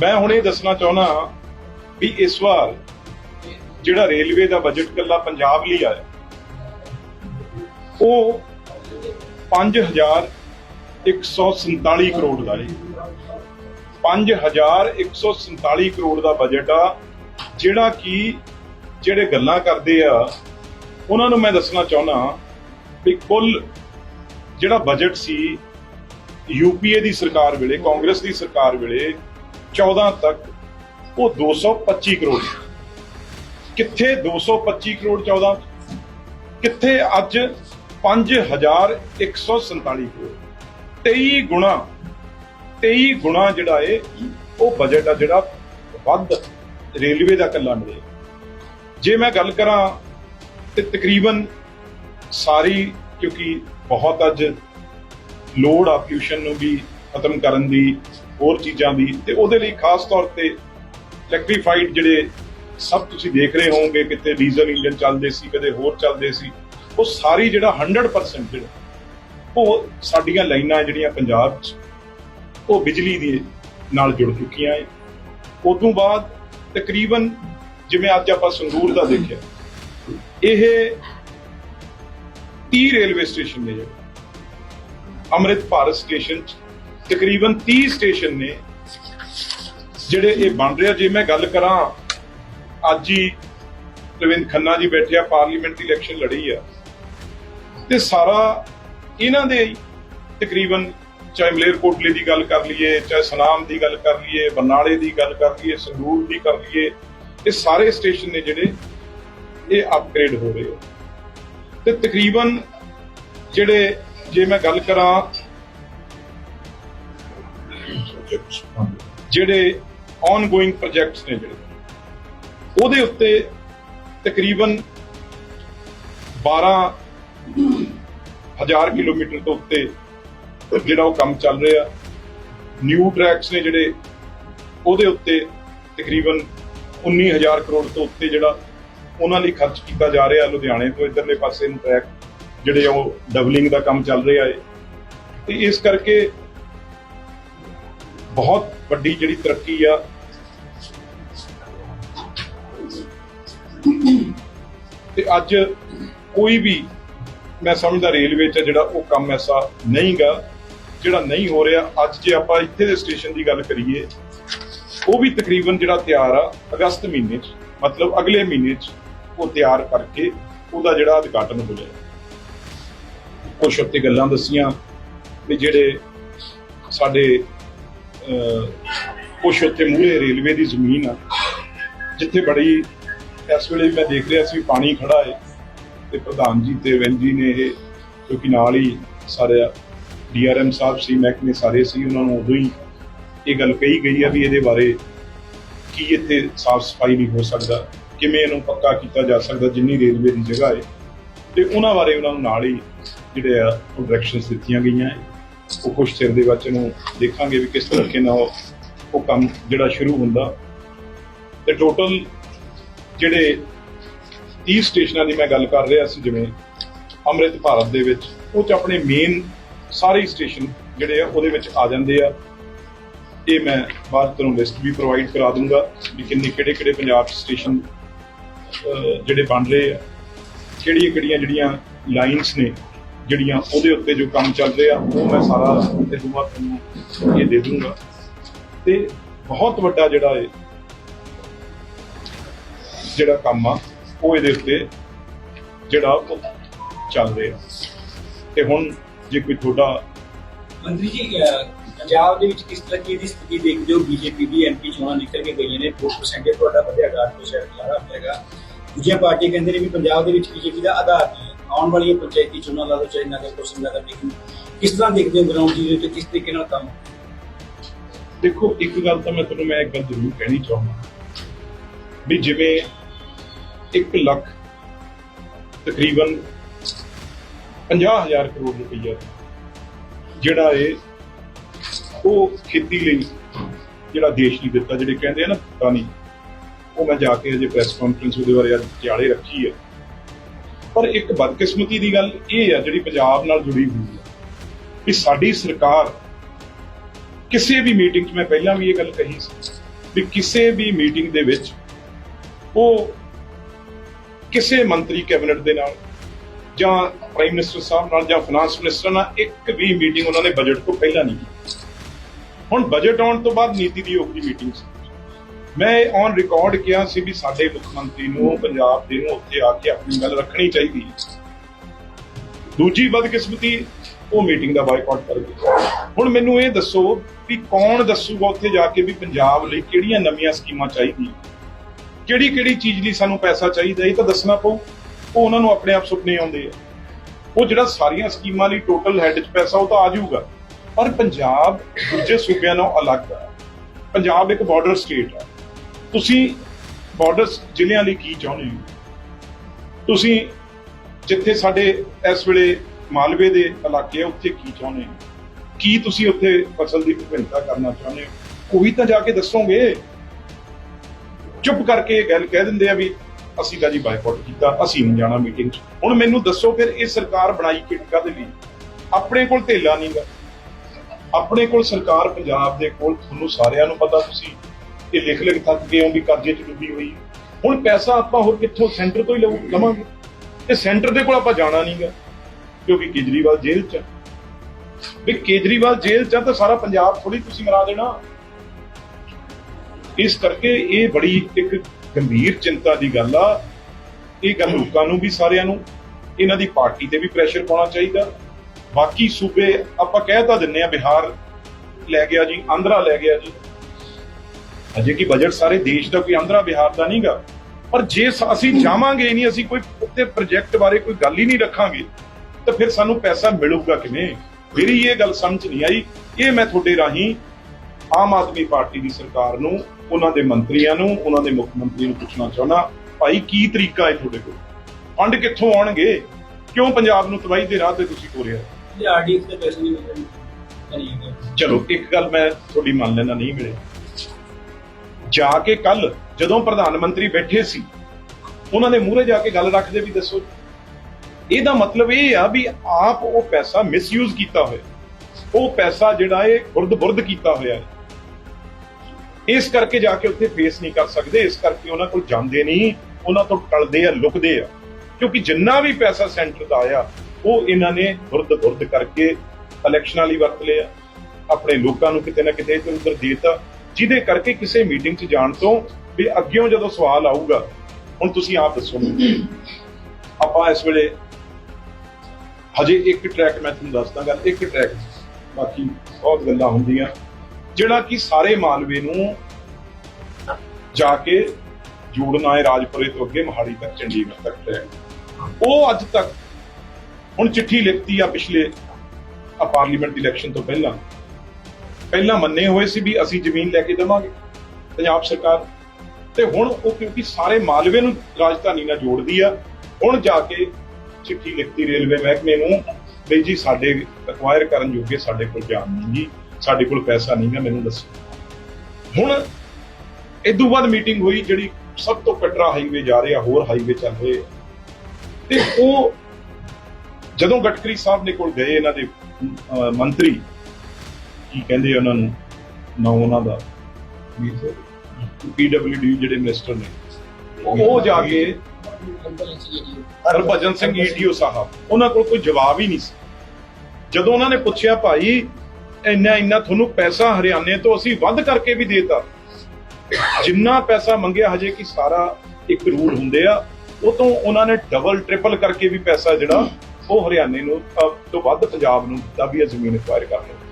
ਮੈਂ ਹੁਣ ਇਹ ਦੱਸਣਾ ਚਾਹੁੰਦਾ ਵੀ ਇਸ ਵਾਰ ਜਿਹੜਾ ਰੇਲਵੇ ਦਾ ਬਜਟ ਕੱਲਾ ਪੰਜਾਬ ਲਈ ਆਇਆ, ਉਹ 5147 ਕਰੋੜ ਦਾ ਹੈ 5147 ਕਰੋੜ ਦਾ ਬਜਟ ਆ, ਜਿਹੜਾ ਕਿ ਜਿਹੜੇ ਗੱਲਾਂ ਕਰਦੇ ਆ, ਉਹਨਾਂ ਨੂੰ ਮੈਂ ਦੱਸਣਾ ਚਾਹੁੰਦਾ ਵੀ ਕੁੱਲ ਜਿਹੜਾ ਬਜਟ ਸੀ ਯੂਪੀਏ ਦੀ ਸਰਕਾਰ ਵੇਲੇ, ਕਾਂਗਰਸ ਦੀ ਸਰਕਾਰ ਵੇਲੇ 14 ਤੱਕ, ਉਹ 225 ਕਰੋੜ। ਸੀ। ਕਿੱਥੇ 225 ਕਰੋੜ 14 ਕਿੱਥੇ ਅੱਜ 5147 ਕਰੋੜ? 23 ਗੁਣਾ 23 ਗੁਣਾ ਜਿਹੜਾ ਏ, ਉਹ ਬਜਟ ਆ ਜਿਹੜਾ ਵੱਧ ਰੇਲਵੇ ਦਾ ਕੱਲਾ ਮਿਲੇ ਜੇ ਮੈਂ ਗੱਲ ਕਰਾਂ ਤੇ ਤਕਰੀਬਨ ਸਾਰੀ, ਕਿਉਂਕਿ ਬਹੁਤ ਅੱਜ ਲੋੜ ਆ ਪਿਊਸ਼ਨ ਨੂੰ ਵੀ ਖਤਮ ਕਰਨ ਦੀ ਹੋਰ ਚੀਜ਼ਾਂ ਦੀ ਤੇ ਉਹਦੇ ਲਈ ਖਾਸ ਤੌਰ ਤੇ ਇਲੈਕਟ੍ਰੀਫਾਈਡ ਜਿਹੜੇ ਸਭ ਤੁਸੀਂ ਦੇਖ ਰਹੇ ਹੋਵੋਗੇ, ਕਿਤੇ ਡੀਜ਼ਲ ਇੰਜਨ ਚੱਲਦੇ ਸੀ, ਕਦੇ ਹੋਰ ਚੱਲਦੇ ਸੀ, ਉਹ ਸਾਰੀ ਜਿਹੜਾ 100% ਜਿਹੜਾ, ਉਹ ਸਾਡੀਆਂ ਲਾਈਨਾਂ ਜਿਹੜੀਆਂ ਪੰਜਾਬ 'ਚ, ਉਹ ਬਿਜਲੀ ਦੇ ਨਾਲ ਜੁੜ ਚੁੱਕੀਆਂ ਹੈ ਤੋਂ ਬਾਅਦ ਤਕਰੀਬਨ ਜਿਵੇਂ ਅੱਜ ਆਪਾਂ ਸੰਗਰੂਰ ਦਾ ਦੇਖਿਆ, ਇਹ 30 ਰੇਲਵੇ ਸਟੇਸ਼ਨ ਨੇ ਜਿਹੜੇ, ਅੰਮ੍ਰਿਤ ਭਾਰਤ ਸਟੇਸ਼ਨ 'ਚ ਤਕਰੀਬਨ 30 ਸਟੇਸ਼ਨ ਨੇ ਜਿਹੜੇ ਇਹ ਬਣ ਰਿਹਾ ਜੇ ਮੈਂ ਗੱਲ ਕਰਾਂ, ਅੱਜ ਹੀ ਰਵਿੰਦ ਖੰਨਾ ਜੀ ਬੈਠੇ ਆ, ਪਾਰਲੀਮੈਂਟ ਦੀ ਇਲੈਕਸ਼ਨ ਲੜੀ ਆ। ਤੇ ਸਾਰਾ ਇਹਨਾਂ ਦੇ ਤਕਰੀਬਨ ਚਾਹੇ ਮਲੇਰਕੋਟਲੇ ਦੀ ਗੱਲ ਕਰ ਲਈਏ, ਚਾਹੇ ਸਨਾਮ ਦੀ ਗੱਲ ਕਰ ਲਈਏ, ਬਰਨਾਲੇ ਦੀ ਗੱਲ ਕਰ ਲਈਏ, ਸੰਗਰੂਰ ਦੀ ਕਰ ਲਈਏ, ਇਹ ਸਾਰੇ ਸਟੇਸ਼ਨ ਨੇ ਜਿਹੜੇ ਇਹ ਅਪਗ੍ਰੇਡ ਹੋ ਰਹੇ ਆ। ਤੇ ਤਕਰੀਬਨ ਜਿਹੜੇ ਜੇ ਮੈਂ ਗੱਲ ਕਰਾਂ ਜਿਹੜੇ ਆਨਗੋਇੰਗ ਪ੍ਰੋਜੈਕਟਸ ਨੇ ਜਿਹੜੇ। ਉਹਦੇ ਉੱਤੇ ਤਕਰੀਬਨ 12000 ਕਿਲੋਮੀਟਰ ਤੋਂ ਉੱਤੇ ਜਿਹੜਾ ਉਹ ਕੰਮ ਚੱਲ ਰਿਹਾ। ਨਿਊ ਟਰੈਕਸ ਨੇ ਜਿਹੜੇ, ਉਹਦੇ ਉੱਤੇ ਤਕਰੀਬਨ 19000 ਕਰੋੜ ਤੋਂ ਉੱਤੇ ਜਿਹੜਾ ਉਹਨਾਂ ਲਈ ਖਰਚ ਕੀਤਾ ਜਾ ਰਿਹਾ। ਲੁਧਿਆਣੇ ਤੋਂ ਇਧਰਲੇ ਪਾਸੇ ਨੂੰ ਟਰੈਕ ਜਿਹੜੇ ਆ ਉਹ ਡਬਲਿੰਗ ਦਾ ਕੰਮ ਚੱਲ ਰਿਹਾ ਹੈ ਤੇ ਇਸ ਕਰਕੇ ਬਹੁਤ ਵੱਡੀ ਜਿਹੜੀ ਤਰੱਕੀ ਆ। ਤੇ ਅੱਜ ਕੋਈ ਵੀ ਮੈਂ ਸਮਝਦਾ ਰੇਲਵੇ 'ਚ ਜਿਹੜਾ ਉਹ ਕੰਮ ਐਸਾ ਨਹੀਂਗਾ, ਜਿਹੜਾ ਨਹੀਂ ਹੋ ਰਿਹਾ। ਅੱਜ ਜੇ ਆਪਾਂ ਇੱਥੇ ਦੇ ਸਟੇਸ਼ਨ ਦੀ ਗੱਲ ਕਰੀਏ, ਉਹ ਵੀ ਤਕਰੀਬਨ ਜਿਹੜਾ ਤਿਆਰ ਆ, ਅਗਸਤ ਮਹੀਨੇ 'ਚ, ਮਤਲਬ ਅਗਲੇ ਮਹੀਨੇ 'ਚ ਉਹ ਤਿਆਰ ਕਰਕੇ ਉਹਦਾ ਜਿਹੜਾ ਉਦਘਾਟਨ ਹੋ ਜਾਏ ਕੁਛ ਉੱਤੇ ਗੱਲਾਂ ਦੱਸੀਆਂ ਵੀ ਜਿਹੜੇ ਸਾਡੇ ਕੁਛ ਉੱਤੇ ਮੂਹਰੇ ਰੇਲਵੇ ਦੀ ਜ਼ਮੀਨ ਆ, ਜਿੱਥੇ ਬੜੀ, ਇਸ ਵੇਲੇ ਮੈਂ ਦੇਖ ਰਿਹਾ ਸੀ ਪਾਣੀ ਖੜਾ ਹੈ ਤੇ ਪ੍ਰਧਾਨ ਜੀ ਤੇ ਵੈਨ ਜੀ ਨੇ ਇਹ, ਕਿਉਂਕਿ ਨਾਲ ਹੀ ਸਾਰੇ ਡੀਆਰਐਮ ਸਾਹਿਬ ਸੀ, ਮਹਿਕਮੇ ਸਾਰੇ ਸੀ, ਉਹਨਾਂ ਨੂੰ ਉਦੋਂ ਹੀ ਇਹ ਗੱਲ ਕਹੀ ਗਈ ਆ ਵੀ ਇਹਦੇ ਬਾਰੇ ਕੀ ਇੱਥੇ ਸਾਫ਼ ਸਫ਼ਾਈ ਨਹੀਂ ਹੋ ਸਕਦਾ, ਕਿਵੇਂ ਇਹਨੂੰ ਪੱਕਾ ਕੀਤਾ ਜਾ ਸਕਦਾ, ਜਿੰਨੀ ਰੇਲਵੇ ਦੀ ਜਗ੍ਹਾ ਹੈ ਤੇ ਉਹਨਾਂ ਬਾਰੇ ਉਹਨਾਂ ਨੂੰ ਨਾਲ ਹੀ ਜਿਹੜੇ ਆ, ਉਹ ਡਾਇਰੈਕਸ਼ਨਸ ਦਿੱਤੀਆਂ ਗਈਆਂ ਹੈ ਉਹ ਕੁਝ ਚਿਰ ਦੇ ਵਿੱਚ ਇਹਨੂੰ ਦੇਖਾਂਗੇ ਵੀ ਕਿਸ ਤਰੀਕੇ ਨਾਲ ਉਹ- ਕੰਮ ਜਿਹੜਾ ਸ਼ੁਰੂ ਹੁੰਦਾ। ਤੇ ਟੋਟਲ ਜਿਹੜੇ 30 ਸਟੇਸ਼ਨਾਂ ਦੀ ਮੈਂ ਗੱਲ ਕਰ ਰਿਹਾ ਸੀ, ਜਿਵੇਂ ਅੰਮ੍ਰਿਤ ਭਾਰਤ ਦੇ ਵਿੱਚ, ਉਹ ਚ ਆਪਣੇ ਮੇਨ ਸਾਰੇ ਸਟੇਸ਼ਨ ਜਿਹੜੇ ਆ, ਉਹਦੇ ਵਿੱਚ ਆ ਜਾਂਦੇ ਆ। ਇਹ ਮੈਂ ਬਾਅਦ ਤੁਹਾਨੂੰ ਲਿਸਟ ਵੀ ਪ੍ਰੋਵਾਈਡ ਕਰਾ ਦੂੰਗਾ ਵੀ ਕਿੰਨੇ ਕਿਹੜੇ ਕਿਹੜੇ ਪੰਜਾਬ 'ਚ ਸਟੇਸ਼ਨ ਜਿਹੜੇ ਬਣ ਰਹੇ ਆ। ਕਿਹੜੀਆਂ ਕਿਹੜੀਆਂ ਜਿਹੜੀਆਂ ਲਾਈਨਸ ਨੇ ਜਿਹੜੀਆਂ ਉਹਦੇ ਉੱਤੇ ਜੋ ਕੰਮ ਚੱਲ ਰਿਹਾ, ਉਹ ਮੈਂ ਸਾਰਾ ਤੇ ਦੂਆ ਤੁਹਾਨੂੰ ਇਹ ਦੇ ਦੂੰਗਾ। ਤੇ ਬਹੁਤ ਵੱਡਾ ਜਿਹੜਾ ਹੈ ਜਿਹੜਾ ਕੰਮ ਆ, ਉਹ ਇਹਦੇ ਉੱਤੇ ਜਿਹੜਾ ਚੱਲ ਰਿਹਾ। ਤੇ ਹੁਣ ਜੇ ਕੋਈ ਤੁਹਾਡਾ ਮੰਤਰੀ ਜੀ ਪੰਜਾਬ ਦੇ ਵਿੱਚ ਕਿਸ ਤਰ੍ਹਾਂ ਦੀ ਸਥਿਤੀ ਦੇਖਦੇ ਹੋ? ਬੀਜੇਪੀ ਦੀ ਐਮਪੀ ਚੋਣਾਂ ਨਿਕਲ ਕੇ ਗਈਆਂ ਨੇ 2% ਤੁਹਾਡਾ ਵਧਿਆਗਾ 2% ਖਲਾਰਾ ਹੋਵੇਗਾ ਦੂਜੀਆਂ ਪਾਰਟੀਆਂ ਕਹਿੰਦੇ ਨੇ ਵੀ ਪੰਜਾਬ ਦੇ ਵਿੱਚ ਬੀਜੇਪੀ ਦਾ ਆਧਾਰ ਨਹੀਂ ਆਉਣ ਵਾਲੀਆਂ ਪੰਚਾਇਤੀ ਚੋਣਾਂ ਲਾ ਲਓ, ਚਾਹੇ ਨਗਰ ਕੌਂਸਲ ਨਗਰ ਨਿਗਮ ਕਿਸ ਤਰ੍ਹਾਂ ਦੇਖਦੇ ਹੋ ਗਰਾਊਂਡ ਜੀ ਤੇ ਕਿਸ ਤਰੀਕੇ ਨਾਲ ਕੰਮ? ਦੇਖੋ, ਇੱਕ ਗੱਲ ਤਾਂ ਮੈਂ ਤੁਹਾਨੂੰ, ਮੈਂ ਇੱਕ ਗੱਲ ਜ਼ਰੂਰ ਕਹਿਣੀ ਚਾਹੁੰਦਾ ਵੀ ਜਿਵੇਂ 1 ਲੱਖ ਤਕਰੀਬਨ 50000 ਕਰੋੜ ਰੁਪਈਆ ਜਿਹੜਾ ਇਹ, ਉਹ ਖੇਤੀ ਲਈ ਜਿਹੜਾ ਦੇਸ਼ ਲਈ ਦਿੱਤਾ, ਜਿਹੜੇ ਕਹਿੰਦੇ ਆ ਨਾ ਪਤਾ ਨਹੀਂ, ਉਹ ਮੈਂ ਜਾ ਕੇ ਅਜੇ ਪ੍ਰੈਸ ਕਾਨਫਰੰਸ ਉਹਦੇ ਬਾਰੇ ਅੱਜ ਪਟਿਆਲੇ ਰੱਖੀ ਹੈ। ਪਰ ਇੱਕ ਬਦਕਿਸਮਤੀ ਦੀ ਗੱਲ ਇਹ ਆ ਜਿਹੜੀ ਪੰਜਾਬ ਨਾਲ ਜੁੜੀ ਹੋਈ ਹੈ ਕਿ ਸਾਡੀ ਸਰਕਾਰ ਕਿਸੇ ਵੀ ਮੀਟਿੰਗ 'ਚ ਮੈਂ ਪਹਿਲਾਂ ਵੀ ਇਹ ਗੱਲ ਕਹੀ ਸੀ ਵੀ ਕਿਸੇ ਵੀ ਮੀਟਿੰਗ ਦੇ ਵਿੱਚ ਉਹ ਕਿਸੇ ਮੰਤਰੀ ਕੈਬਨਿਟ ਦੇ ਨਾਲ ਜਾਂ ਪ੍ਰਾਈਮ ਮਿਨਿਸਟਰ ਸਾਹਿਬ ਨਾਲ ਜਾਂ ਫਾਈਨਾਂਸ ਮਿਨਿਸਟਰ ਨਾਲ ਇੱਕ ਵੀ ਮੀਟਿੰਗ ਉਹਨਾਂ ਨੇ ਬਜਟ ਤੋਂ ਪਹਿਲਾਂ ਨਹੀਂ ਕੀਤੀ। ਹੁਣ ਬਜਟ ਆਉਣ ਤੋਂ ਬਾਅਦ ਨੀਤੀ ਦੀ ਦੀ ਮੀਟਿੰਗ ਸੀ। ਮੈਂ ਔਨ ਰਿਕਾਰਡ ਕਿਹਾ ਸੀ ਵੀ ਸਾਡੇ ਮੁੱਖ ਮੰਤਰੀ ਨੂੰ, ਪੰਜਾਬ ਦੇ ਨੂੰ ਉੱਥੇ ਆ ਕੇ ਆਪਣੀ ਗੱਲ ਰੱਖਣੀ ਚਾਹੀਦੀ ਹੈ। ਦੂਜੀ ਬਦਕਿਸਮਤੀ, ਉਹ ਮੀਟਿੰਗ ਦਾ ਬਾਈਕਾਟ ਕਰ ਗਏ ਹੁਣ ਮੈਨੂੰ ਇਹ ਦੱਸੋ ਵੀ ਕੌਣ ਦੱਸੂਗਾ ਉੱਥੇ ਜਾ ਕੇ ਵੀ ਪੰਜਾਬ ਲਈ ਕਿਹੜੀਆਂ ਨਵੀਆਂ ਸਕੀਮਾਂ ਚਾਹੀਦੀਆਂ? ਕਿਹੜੀ ਕਿਹੜੀ ਚੀਜ਼ ਲਈ ਸਾਨੂੰ ਪੈਸਾ ਚਾਹੀਦਾ ਇਹ ਤਾਂ ਦੱਸਣਾ ਪਊ। ਉਹ ਉਹਨਾਂ ਨੂੰ ਆਪਣੇ ਆਪ ਸੁਪਨੇ ਆਉਂਦੇ ਆ। ਉਹ ਜਿਹੜਾ ਸਾਰੀਆਂ ਸਕੀਮਾਂ ਲਈ ਟੋਟਲ ਹੈਡ 'ਚ ਪੈਸਾ, ਉਹ ਤਾਂ ਆ ਜਾਊਗਾ। ਪਰ ਪੰਜਾਬ ਦੂਜੇ ਸੂਬਿਆਂ ਨਾਲੋਂ ਅਲੱਗ ਆ। ਪੰਜਾਬ ਇੱਕ ਬਾਰਡਰ ਸਟੇਟ ਆ। ਤੁਸੀਂ ਬਾਰਡਰ ਜ਼ਿਲ੍ਹਿਆਂ ਲਈ ਕੀ ਚਾਹੁੰਦੇ ਹੋ? ਤੁਸੀਂ ਜਿੱਥੇ ਸਾਡੇ ਇਸ ਵੇਲੇ ਮਾਲਵੇ ਦੇ ਇਲਾਕੇ ਆ, ਉੱਥੇ ਕੀ ਚਾਹੁੰਦੇ ਹੋ? ਕੀ ਤੁਸੀਂ ਉੱਥੇ ਫਸਲ ਦੀ ਵਿਭਿੰਨਤਾ ਕਰਨਾ ਚਾਹੁੰਦੇ ਹੋ? ਕੋਈ ਤਾਂ ਜਾ ਕੇ ਦੱਸੋਗੇ? ਚੁੱਪ ਕਰਕੇ ਇਹ ਗੱਲ ਕਹਿ ਦਿੰਦੇ ਆ ਵੀ ਅਸੀਂ ਤਾਂ ਜੀ ਬਾਈਕਾਟ ਕੀਤਾ, ਅਸੀਂ ਨਹੀਂ ਜਾਣਾ ਮੀਟਿੰਗ 'ਚ। ਹੁਣ ਮੈਨੂੰ ਦੱਸੋ ਫਿਰ ਇਹ ਸਰਕਾਰ ਬਣਾਈ ਕਿਹੜੀ ਕਾਹਦੇ ਲਈ? ਆਪਣੇ ਕੋਲ ਢੇਲਾ ਨਹੀਂਗਾ ਆਪਣੇ ਕੋਲ ਸਰਕਾਰ ਪੰਜਾਬ ਦੇ ਕੋਲ, ਤੁਹਾਨੂੰ ਸਾਰਿਆਂ ਨੂੰ ਪਤਾ ਤੁਸੀਂ। ਇਹ ਲਿਖ ਲਿਖ ਥੱਕ ਗਏ ਹੋ ਵੀ ਕਰਜ਼ੇ 'ਚ ਡੁੱਬੀ ਹੋਈ। ਹੁਣ ਪੈਸਾ ਆਪਾਂ ਹੋਰ ਕਿੱਥੋਂ ਸੈਂਟਰ ਤੋਂ ਹੀ ਲਊ ਲਵਾਂਗੇ। ਤੇ ਸੈਂਟਰ ਦੇ ਕੋਲ ਆਪਾਂ ਜਾਣਾ ਨਹੀਂਗਾ ਕਿਉਂਕਿ ਕੇਜਰੀਵਾਲ ਜੇਲ੍ਹ 'ਚ ਆ। ਵੀ ਕੇਜਰੀਵਾਲ ਜੇਲ੍ਹ 'ਚ ਆ ਤਾਂ ਸਾਰਾ ਪੰਜਾਬ ਥੋੜੀ ਤੁਸੀਂ ਮਰਾ ਦੇਣਾ। ਇਸ ਕਰਕੇ ਇਹ ਬੜੀ ਇੱਕ ਗੰਭੀਰ ਚਿੰਤਾ ਦੀ ਗੱਲ ਆ। ਇਹ ਗੱਲ ਲੋਕਾਂ ਨੂੰ ਵੀ, ਸਾਰਿਆਂ ਨੂੰ। ਇਹਨਾਂ ਦੀ ਪਾਰਟੀ ਤੇ ਵੀ ਪ੍ਰੈਸ਼ਰ ਪਾਉਣਾ ਚਾਹੀਦਾ। ਬਾਕੀ ਸੂਬੇ ਆਪਾਂ ਕਹਿ ਤਾਂ ਦਿੰਨੇ ਆ, ਬਿਹਾਰ ਲੈ ਗਿਆ ਜੀ, ਆਂਧਰਾ ਲੈ ਗਿਆ ਜੀ। ਅਜੇ ਕੀ ਬਜਟ ਸਾਰੇ ਦੇਸ਼ ਦਾ ਕੋਈ ਆਂਧਰਾ ਬਿਹਾਰ ਦਾ ਨਹੀਂਗਾ ਪਰ ਜੇ ਅਸੀਂ ਜਾਵਾਂਗੇ ਨਹੀਂ ਅਸੀਂ ਕੋਈ ਉੱਤੇ ਪ੍ਰੋਜੈਕਟ ਬਾਰੇ ਕੋਈ ਗੱਲ ਹੀ ਨਹੀਂ ਰੱਖਾਂਗੇ ਤਾਂ ਫਿਰ ਸਾਨੂੰ ਪੈਸਾ ਮਿਲੂਗਾ ਕਿਵੇਂ? ਮੇਰੀ ਇਹ ਗੱਲ ਸਮਝ ਨਹੀਂ ਆਈ। ਇਹ ਮੈਂ ਤੁਹਾਡੇ ਰਾਹੀਂ ਆਮ ਆਦਮੀ ਪਾਰਟੀ ਦੀ ਸਰਕਾਰ ਨੂੰ ਉਹਨਾਂ ਦੇ ਮੰਤਰੀਆਂ ਨੂੰ ਉਹਨਾਂ ਦੇ ਮੁੱਖ ਮੰਤਰੀ ਨੂੰ ਪੁੱਛਣਾ ਚਾਹੁੰਦਾ ਭਾਈ ਕੀ ਤਰੀਕਾ ਹੈ ਤੁਹਾਡੇ ਕੋਲ? ਫੰਡ ਕਿੱਥੋਂ ਆਉਣਗੇ? ਕਿਉਂ ਪੰਜਾਬ ਨੂੰ ਤਬਾਹੀ ਦੇ ਰਾਹ ਤੇ ਤੁਸੀਂ ਤੋਰਿਆ ਜੇ ਆਰਡੀਐਕਸ ਦੇ ਪੈਸੇ ਨਹੀਂ ਮਿਲਦੇ। ਕਰੀਏ ਚਲੋ ਇੱਕ ਗੱਲ ਮੈਂ ਤੁਹਾਡੀ ਮੰਨ ਲੈਣਾ ਨਹੀਂ ਮਿਲੇ। ਜਾ ਕੇ ਕੱਲ ਜਦੋਂ ਪ੍ਰਧਾਨ ਮੰਤਰੀ ਬੈਠੇ ਸੀ, ਉਹਨਾਂ ਦੇ ਮੂਹਰੇ ਜਾ ਕੇ ਗੱਲ ਰੱਖਦੇ ਵੀ ਦੱਸੋ। ਇਹਦਾ ਮਤਲਬ ਇਹ ਆ ਵੀ ਆਪ ਉਹ ਪੈਸਾ ਮਿਸਯੂਜ਼ ਕੀਤਾ ਹੋਇਆ ਉਹ ਪੈਸਾ ਜਿਹੜਾ ਇਹ ਬੁਰਦ-ਬੁਰਦ ਕੀਤਾ ਹੋਇਆ ਹੈ। ਇਸ ਕਰਕੇ ਜਾ ਕੇ ਉੱਥੇ ਫੇਸ ਨਹੀਂ ਕਰ ਸਕਦੇ, ਇਸ ਕਰਕੇ ਉਹਨਾਂ ਕੋਲ ਜਾਂਦੇ ਨਹੀਂ, ਉਹਨਾਂ ਤੋਂ ਟਲਦੇ ਆ, ਲੁਕਦੇ ਆ। ਕਿਉਂਕਿ ਜਿੰਨਾ ਵੀ ਪੈਸਾ ਸੈਂਟਰ ਦਾ ਆਇਆ, ਉਹ ਇਹਨਾਂ ਨੇ ਬੁਰਦ-ਬੁਰਦ ਕਰਕੇ ਇਲੈਕਸ਼ਨਾਂ ਲਈ ਵਰਤ ਲਿਆ। ਆਪਣੇ ਲੋਕਾਂ ਨੂੰ ਕਿਤੇ ਨਾ ਕਿਤੇ ਇੱਧਰ ਉੱਧਰ ਦੇਤਾ। ਜਿਹਦੇ ਕਰਕੇ ਕਿਸੇ ਮੀਟਿੰਗ 'ਚ ਜਾਣ ਤੋਂ ਵੀ ਅੱਗਿਓਂ ਜਦੋਂ ਸਵਾਲ ਆਊਗਾ, ਹੁਣ ਤੁਸੀਂ ਆਪ ਦੱਸੋ। ਆਪਾਂ ਇਸ ਵੇਲੇ ਹਜੇ ਇੱਕ ਟਰੈਕ ਮੈਂ ਤੁਹਾਨੂੰ ਦੱਸਦਾ ਗੱਲ ਇੱਕ ਟਰੈਕ ਬਾਕੀ ਬਹੁਤ ਗੱਲਾਂ ਹੁੰਦੀਆਂ, ਜਿਹੜਾ ਕਿ ਸਾਰੇ ਮਾਲਵੇ ਨੂੰ ਜਾ ਕੇ ਜੋੜਨਾ ਹੈ ਰਾਜਪੁਰੇ ਤੋਂ ਅੱਗੇ ਮਹਾਲੀ ਤੱਕ, ਚੰਡੀਗੜ੍ਹ ਤੱਕ ਟਰੈਕ ਉਹ ਅੱਜ ਤੱਕ ਹੁਣ ਚਿੱਠੀ ਲਿਖਤੀ ਆ ਪਿਛਲੇ, ਆ ਪਾਰਲੀਮੈਂਟ ਦੀ ਇਲੈਕਸ਼ਨ ਤੋਂ ਪਹਿਲਾਂ। ਪਹਿਲਾਂ ਮੰਨੇ ਹੋਏ ਸੀ ਵੀ ਅਸੀਂ ਜ਼ਮੀਨ ਲੈ ਕੇ ਦੇਵਾਂਗੇ, ਪੰਜਾਬ ਸਰਕਾਰ। ਤੇ ਹੁਣ ਉਹ ਕਿਉਂਕਿ ਸਾਰੇ ਮਾਲਵੇ ਨੂੰ ਰਾਜਧਾਨੀ ਨਾਲ ਜੋੜਦੀ ਆ, ਹੁਣ ਜਾ ਕੇ ਚਿੱਠੀ ਲਿਖਤੀ ਰੇਲਵੇ ਮਹਿਕਮੇ ਨੂੰ, ਵੀ ਜੀ ਸਾਡੇ ਅਕਵਾਇਰ ਕਰਨ ਜੋਗੇ ਸਾਡੇ ਕੋਲ ਜਾਣ ਨਹੀਂ ਜੀ, ਸਾਡੇ ਕੋਲ ਪੈਸਾ ਨਹੀਂ ਹੈ, ਮੈਨੂੰ ਦੱਸੋ। ਹੁਣ ਇਦੋਂ ਬਾਅਦ ਮੀਟਿੰਗ ਹੋਈ ਜਿਹੜੀ ਸਭ ਤੋਂ ਕਟਰਾ ਹਾਈਵੇ ਜਾ ਰਿਹਾ, ਹੋਰ ਹਾਈਵੇ ਚੱਲ ਰਹੇ ਤੇ ਉਹ ਜਦੋਂ ਗਟਕਰੀ ਸਾਹਿਬ ਨੇ ਕੋਲ ਗਏ ਇਹਨਾਂ ਦੇ ਮੰਤਰੀ ਕੀ ਕਹਿੰਦੇ ਆ ਉਹਨਾਂ ਨੂੰ? ਨਾ ਉਹਨਾਂ ਦਾ। ਪੀਡਬਲਯੂਡੀ ਜਿਹੜੇ ਮਿਨਿਸਟਰ ਨੇ। ਉਹ ਜਾ ਕੇ ਹਰਭਜਨ ਸਿੰਘ ਈਟੀਓ ਸਾਹਿਬ, ਉਹਨਾਂ ਕੋਲ ਕੋਈ ਜਵਾਬ ਹੀ ਨਹੀਂ ਸੀ। ਜਦੋਂ ਉਹਨਾਂ ਨੇ ਪੁੱਛਿਆ, ਭਾਈ, ਇੰਨਾ ਇੰਨਾ ਤੁਹਾਨੂੰ ਪੈਸਾ ਹਰਿਆਣੇ ਤੋਂ ਅਸੀਂ ਵੱਧ ਕਰਕੇ ਵੀ ਦੇਤਾ। ਜਿੰਨਾ ਪੈਸਾ ਮੰਗਿਆ, ਹਜੇ ਕਿ ਸਾਰਾ ਇੱਕ ਰੂਲ ਹੁੰਦੇ ਆ, ਉਹ ਤੋਂ ਉਹਨਾਂ ਨੇ ਡਬਲ ਟ੍ਰਿਪਲ ਕਰਕੇ ਵੀ ਪੈਸਾ ਜਿਹੜਾ, ਉਹ ਹਰਿਆਣੇ ਨੂੰ ਤੋਂ ਵੱਧ ਪੰਜਾਬ ਨੂੰ ਦਿੱਤਾ ਵੀ ਇਹ ਜ਼ਮੀਨ ਅਕਵਾਇਰ ਕਰ ਲਓ